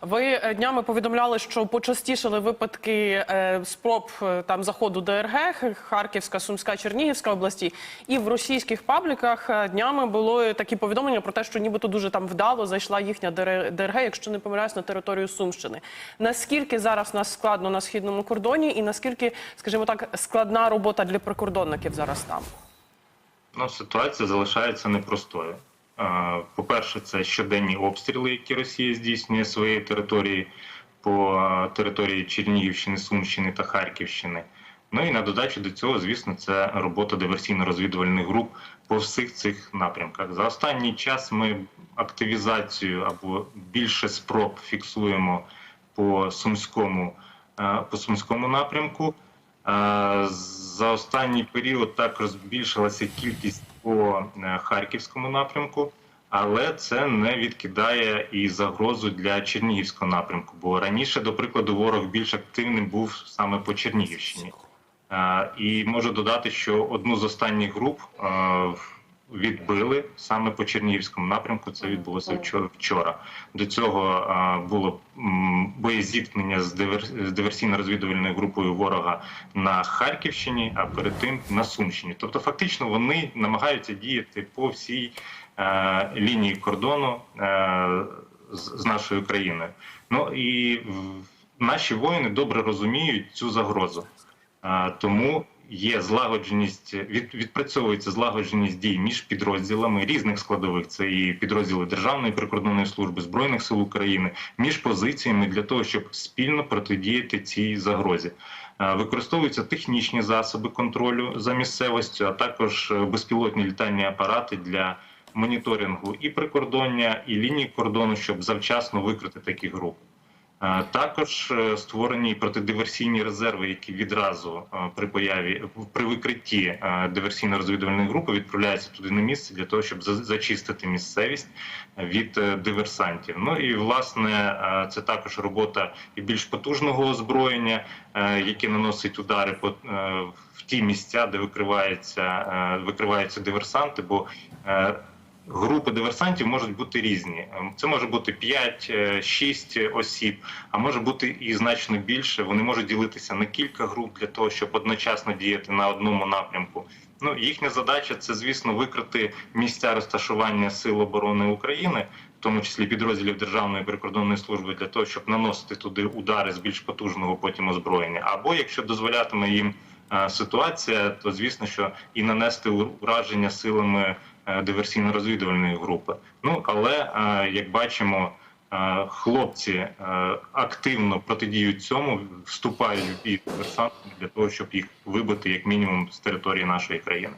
Ви е, днями повідомляли, що почастішали випадки е, спроб е, там заходу ДРГ, Харківська, Сумська, Чернігівська області, і в російських пабліках днями було такі повідомлення про те, що нібито дуже там вдало зайшла їхня ДРГ, якщо не помиляюсь, на територію Сумщини. Наскільки зараз нас складно на східному кордоні, і наскільки, скажімо так, складна робота для прикордонників зараз там? Ну, ситуація залишається непростою. По-перше, це щоденні обстріли, які Росія здійснює своєї території по території Чернігівщини, Сумщини та Харківщини. Ну і на додачу до цього, звісно, це робота диверсійно-розвідувальних груп по всіх цих напрямках. За останній час ми активізацію або більше спроб фіксуємо по сумському, е, по сумському напрямку. За останній період також збільшилася кількість по е, харківському напрямку, але це не відкидає і загрозу для Чернігівського напрямку. Бо раніше, до прикладу, ворог більш активним був саме по Чернігівщині. І можу додати, що одну з останніх груп е, відбили саме по Чернігівському напрямку. Це відбулося вчо- вчора. До цього е, було боєзіткнення з дивер- з диверсійно-розвідувальною групою ворога на Харківщині, а перед тим на Сумщині. Тобто, фактично, вони намагаються діяти по всій е, лінії кордону е, з, з нашою країною. Ну і наші воїни добре розуміють цю загрозу. Тому є злагодженість, від, відпрацьовується злагодженість дій між підрозділами різних складових. Це і підрозділи Державної прикордонної служби збройних сил України, між позиціями для того, щоб спільно протидіяти цій загрозі. Використовуються технічні засоби контролю за місцевістю, а також е, безпілотні літальні апарати для моніторингу і прикордоння, і лінії кордону, щоб завчасно викрити такі групи. Е, Також е, створені протидиверсійні резерви, які відразу е, при появі при викритті диверсійно-розвідувальної групи відправляються туди на місце для того, щоб за- зачистити місцевість від диверсантів. Ну і власне це також робота і більш потужного озброєння, яке наносить удари по в ті місця, де викриваються, е, викриваються диверсанти. бо Групи диверсантів можуть бути різні. Ем, Це може бути 5-6 осіб, а може бути і значно більше. Вони можуть ділитися на кілька груп для того, щоб одночасно діяти на одному напрямку. Ну їхня задача це, звісно, викрити місця розташування сил оборони України, в тому числі підрозділів Державної прикордонної служби, для того, щоб наносити туди удари з більш потужного потім озброєння. Або якщо дозволятиме їм е, ситуація, то звісно, що і нанести ураження силами е, диверсійно-розвідувальної групи. Ну але е, як бачимо, е, хлопці е, активно протидіють цьому, вступають в бій диверсантами для того, щоб їх вибити як мінімум з території нашої країни.